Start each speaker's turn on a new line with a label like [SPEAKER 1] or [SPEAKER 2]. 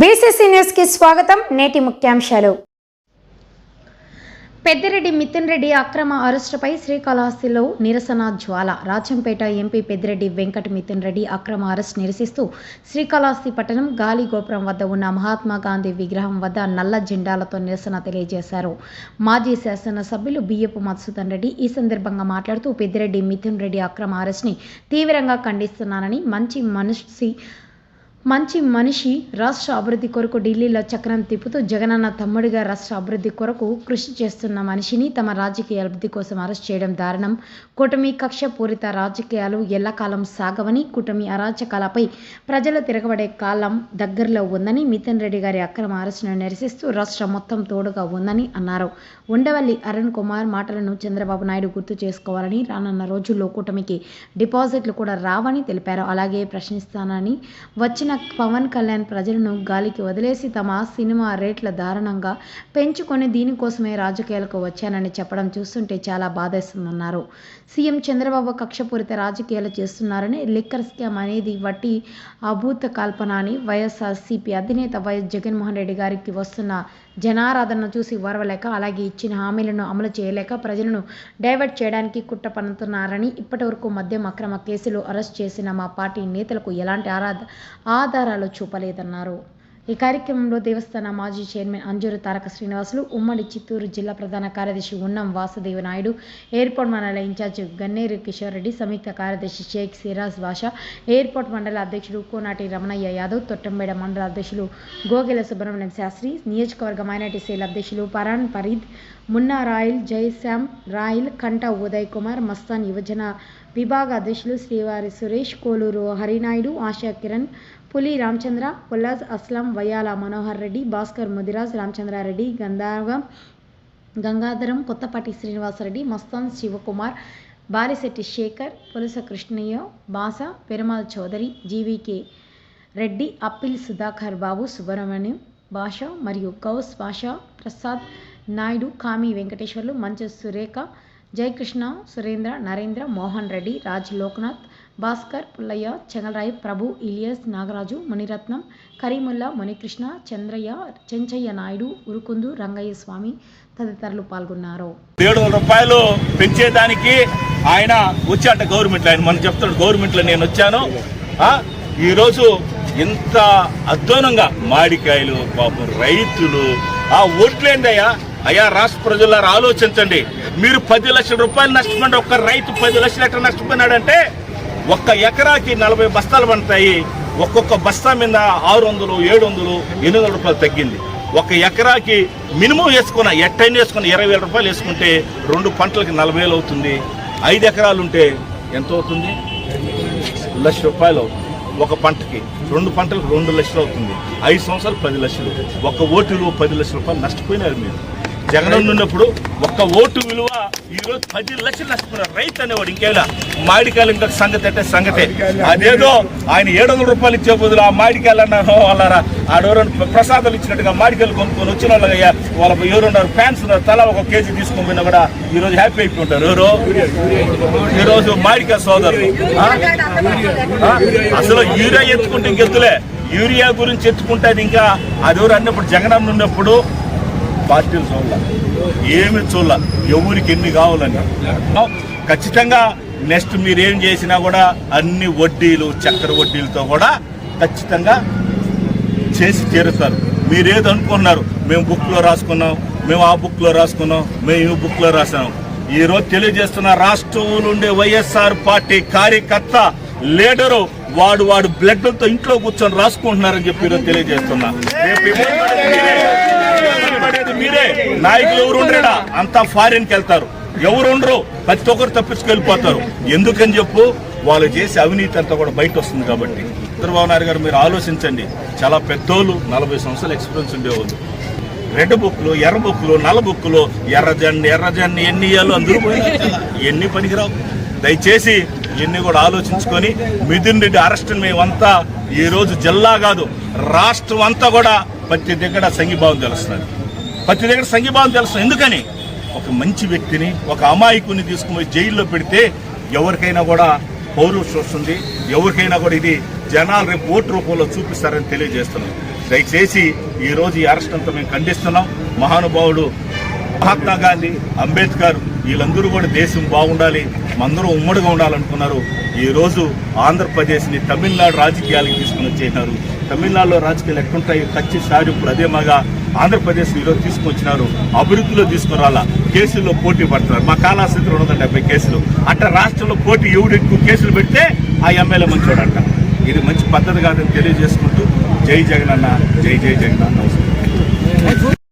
[SPEAKER 1] BCC న్యూస్కి స్వాగతం. నేటి ముఖ్యాంశాలు. పెద్దిరెడ్డి మిథున్ రెడ్డి అక్రమ అరెస్టుపై శ్రీకాళహస్తిలో నిరసన జ్వాల. రాజంపేట ఎంపీ పెద్దిరెడ్డి వెంకట మిథున్ రెడ్డి అక్రమ అరెస్ట్ నిరసిస్తూ శ్రీకాళహస్తి పట్టణం గాలి గోపురం వద్ద ఉన్న మహాత్మా గాంధీ విగ్రహం వద్ద నల్ల జెండాలతో నిరసన తెలియజేశారు. మాజీ శాసనసభ్యులు బియ్యపు మధుసూదన్ రెడ్డి ఈ సందర్భంగా మాట్లాడుతూ పెద్దిరెడ్డి మిథున్ రెడ్డి అక్రమ అరెస్ట్ని తీవ్రంగా ఖండిస్తున్నానని మంచి మనిషి మంచి మనిషి రాష్ట్ర అభివృద్ధి కొరకు ఢిల్లీలో చక్రం తిప్పుతూ జగనన్న తమ్ముడిగా రాష్ట్ర అభివృద్ధి కొరకు కృషి చేస్తున్న మనిషిని తమ రాజకీయ అభివృద్ధి కోసం అరెస్ట్ చేయడం దారుణం. కూటమి కక్షపూరిత రాజకీయాలు ఎల్లకాలం సాగవని కూటమి అరాచకాలపై ప్రజలు తిరగబడే కాలం దగ్గరలో ఉందని మిథున్ రెడ్డి గారి అక్రమ అరెస్టును నిరసిస్తూ రాష్ట్రం మొత్తం తోడుగా ఉందని అన్నారు. ఉండవల్లి అరుణ్ కుమార్ మాటలను చంద్రబాబు నాయుడు గుర్తు చేసుకోవాలని రానున్న రోజుల్లో కూటమికి డిపాజిట్లు కూడా రావని తెలిపారు. అలాగే ప్రశ్నిస్తానని వచ్చిన పవన్ కళ్యాణ్ ప్రజలను గాలికి వదిలేసి తమ సినిమా రేట్ల దారుణంగా పెంచుకొని దీనికోసమే రాజకీయాలకు వచ్చానని చెప్పడం చూస్తుంటే చాలా బాధేస్తుందన్నారు. సీఎం చంద్రబాబు కక్షపూరిత రాజకీయాలు చేస్తున్నారని లిక్కర్ స్కామ్ అనేది వట్టి అభూత కల్పన అని వైఎస్ఆర్సీపీ అధినేత వైఎస్ జగన్మోహన్ రెడ్డి గారికి వస్తున్న జనారాధనను చూసి ఓర్వలేక అలాగే ఇచ్చిన హామీలను అమలు చేయలేక ప్రజలను డైవర్ట్ చేయడానికి కుట్ర పన్నుతున్నారని ఇప్పటివరకు మద్యం అక్రమ కేసులు అరెస్ట్ చేసిన మా పార్టీ నేతలకు ఎలాంటి ఆరాధ ఆధారాలు చూపలేదన్నారు. ఈ కార్యక్రమంలో దేవస్థాన మాజీ చైర్మన్ అంజూరు తారక శ్రీనివాసులు ఉమ్మడి చిత్తూరు జిల్లా ప్రధాన కార్యదర్శి ఉన్నం వాసుదేవ నాయుడు ఎయిర్పోర్ట్ మండల ఇన్ఛార్జ్ గన్నేరు కిషోర్ రెడ్డి సంయుక్త కార్యదర్శి షేక్ సిరాజ్ బాషా ఎయిర్పోర్ట్ మండల అధ్యక్షుడు కోనాటి రమణయ్య యాదవ్ తొట్టంబేడ మండల అధ్యక్షులు గోగెల సుబ్రహ్మణ్యం శాస్త్రి నియోజకవర్గ మైనార్టీ సేల్ అధ్యక్షులు పరాన్ ఫరీద్ మున్నా రాయల్ జయశ్యామ్ రాయల్ కంట ఉదయ్ కుమార్ మస్తాన్ యువజన విభాగ అధ్యక్షులు శ్రీవారి సురేష్ కోలూరు హరినాయుడు ఆశా కిరణ్ పులి రామచంద్ర పుల్లాజ్ అస్లాం వయ్యాల మనోహర్ రెడ్డి భాస్కర్ ముదిరాజ్ రామచంద్రారెడ్డి గంధారం గంగాధరం కొత్తపాటి శ్రీనివాసరెడ్డి మస్తాన్ శివకుమార్ బారిశెట్టి శేఖర్ పులస కృష్ణయ్య బాస పెరుమాల్ చౌదరి జీవీకే రెడ్డి అప్పిల్ సుధాకర్ బాబు సుబ్రహ్మణ్యం భాష మరియు గౌస్ భాష ప్రసాద్ నాయుడు కామి వెంకటేశ్వర్లు మంచు సురేఖ జయకృష్ణ సురేంద్ర నరేంద్ర మోహన్ రెడ్డి రాజ్ లోక్నాథ్ భాస్కర్ పుల్లయ్య చెంగలరాయ్ ప్రభు ఇలియస్ నాగరాజు మునిరత్నం కరీముల్లా మునికృష్ణ చంద్రయ్య చెంచయ్య నాయుడు ఉరుకుందు రంగయ్య స్వామి తదితరులు పాల్గొన్నారు.
[SPEAKER 2] ఏడు వందల రూపాయలు పెంచేదానికి ఆయన వచ్చాట గవర్నమెంట్ ఆయన మనం చెప్తాడు గవర్నమెంట్లో నేను వచ్చాను. ఈరోజు ఇంత అధ్వానంగా మాడికాయలు పాపం రైతులు ఆ ఓట్లేందయ్యా? అయ్యా రాష్ట్ర ప్రజలారా ఆలోచించండి. మీరు పది లక్షల రూపాయలు నష్టపోయిన ఒక్క రైతు పది లక్షలు ఎక్కడ నష్టపోయినాడంటే ఒక్క ఎకరాకి నలభై బస్తాలు పండుతాయి. ఒక్కొక్క బస్తా మీద ఆరు వందలు ఏడు వందలు ఎనిమిది వందల రూపాయలు తగ్గింది. ఒక ఎకరాకి మినిమం వేసుకున్న ఎట్టైనా వేసుకున్న ఇరవై వేల రూపాయలు వేసుకుంటే రెండు పంటలకి నలభై వేలు అవుతుంది. ఐదు ఎకరాలు ఉంటే ఎంత అవుతుంది? లక్ష రూపాయలు అవుతుంది ఒక పంటకి. రెండు పంటలకు రెండు లక్షలు అవుతుంది. ఐదు సంవత్సరాలు పది లక్షలు. ఒక ఓటు పది లక్షల రూపాయలు నష్టపోయినారు మీరు. జగన్ ఉన్నప్పుడు ఒక్క ఓటు విలువ ఈరోజు పది లక్షలు నష్టపోయిన రైతు అనేవాడు ఇంకేలా మామిడికాయలు ఇంకా సంగతి అంటే సంగతే. అదేదో ఆయన ఏడు వందల రూపాయలు ఇచ్చే బదులు ఆ మామిడికాయలు అన్నారు వాళ్ళ ఆడెవరైనా ప్రసాదాలు ఇచ్చినట్టుగా మామిడికాయలు కొనుక్కొని వచ్చిన వాళ్ళకి వాళ్ళ ఎవరున్నారు ఫ్యాన్స్ ఉన్నారు. తల ఒక కేజీ తీసుకొని పోయినా కూడా ఈరోజు హ్యాపీ అయిపోతుంటారు. ఎవరు? ఈరోజు మామిడికాయ సోదరులు. అసలు యూరియా ఎత్తుకుంటే ఇంకెత్తులే. యూరియా గురించి ఎత్తుకుంటే అది ఇంకా అది ఎవరు అన్నప్పుడు జగనన్న ఉన్నప్పుడు పార్టీలు చూడాల. ఏమి చూడాల. ఎవరికి ఎన్ని కావాలని. ఖచ్చితంగా నెక్స్ట్ మీరేం చేసినా కూడా అన్ని వడ్డీలు చక్కెర వడ్డీలతో కూడా ఖచ్చితంగా చేసి తీరుతారు. మీరేది అనుకున్నారు. మేము బుక్లో రాసుకున్నాం. మేము ఆ బుక్లో రాసుకున్నాం. మేము ఈ బుక్లో రాసాం. ఈ రోజు తెలియజేస్తున్న రాష్ట్రంలో ఉండే వైఎస్ఆర్ పార్టీ కార్యకర్త లీడరు వాడు వాడు బ్లడ్తో ఇంట్లో కూర్చొని రాసుకుంటున్నారని చెప్పి ఈరోజు తెలియజేస్తున్నా రేపు ఇబ్బంది పడేది మీరే. ఇబ్బంది పడేది మీరే నాయకులు ఎవరు ఉండరా అంతా ఫారిన్కి వెళ్తారు. ఎవరు ఉండరు? ప్రతి ఒక్కరు తప్పించుకెళ్ళిపోతారు ఎందుకని చెప్పు? వాళ్ళు చేసే అవినీతి అంతా కూడా బయట వస్తుంది కాబట్టి. చంద్రబాబు నాయుడు గారు మీరు ఆలోచించండి. చాలా పెద్దోళ్ళు నలభై సంవత్సరాల ఎక్స్పీరియన్స్ ఉండేవాళ్ళు. రెడ్ బుక్లు ఎర్ర బుక్లు నల్ల బుక్లు ఎర్రజండి ఎర్రజండి ఎన్ని ఇయ్యాలో అందరూ ఎన్ని పనికిరావు? దయచేసి ఇవన్నీ కూడా ఆలోచించుకొని మిథున్ రెడ్డి అరెస్టును మేమంతా ఈ రోజు జిల్లా కాదు రాష్ట్రం అంతా కూడా ప్రతి దగ్గర సంఘీభావం తెలుస్తున్నది ప్రతి దగ్గర సంఘీభావం తెలుస్తుంది ఎందుకని? ఒక మంచి వ్యక్తిని ఒక అమాయకుని తీసుకుని జైల్లో పెడితే ఎవరికైనా కూడా పౌరుషం వస్తుంది. ఎవరికైనా కూడా ఇది జనాలు రేపు ఓటు రూపంలో చూపిస్తారని తెలియజేస్తున్నాం. దయచేసి ఈరోజు ఈ అరెస్ట్ అంతా మేము ఖండిస్తున్నాం. మహానుభావుడు మహాత్మా గాంధీ అంబేద్కర్ వీళ్ళందరూ కూడా దేశం బాగుండాలి మందరూ ఉమ్మడిగా ఉండాలనుకున్నారు. ఈ రోజు తమిళనాడు రాజకీయాలకు తీసుకుని వచ్చేసినారు. తమిళనాడులో రాజకీయాలు ఎట్లుంటాయి కచ్చి సారి ఇప్పుడు అదే ఆంధ్రప్రదేశ్ ఈరోజు తీసుకొచ్చినారు అభివృద్ధిలో తీసుకురావాలా కేసుల్లో పోటీ పడుతున్నారు. మా కాలాస్థితి రెండు వందల డెబ్బై కేసులు. అట్లా రాష్ట్రంలో పోటీ ఎవడు ఎక్కువ కేసులు పెడితే ఆ ఎమ్మెల్యే మంచోడంట. ఇది మంచి పద్ధతి కాదని తెలియజేసుకుంటూ జై జగన్ అన్న జై జై జగన్ అన్న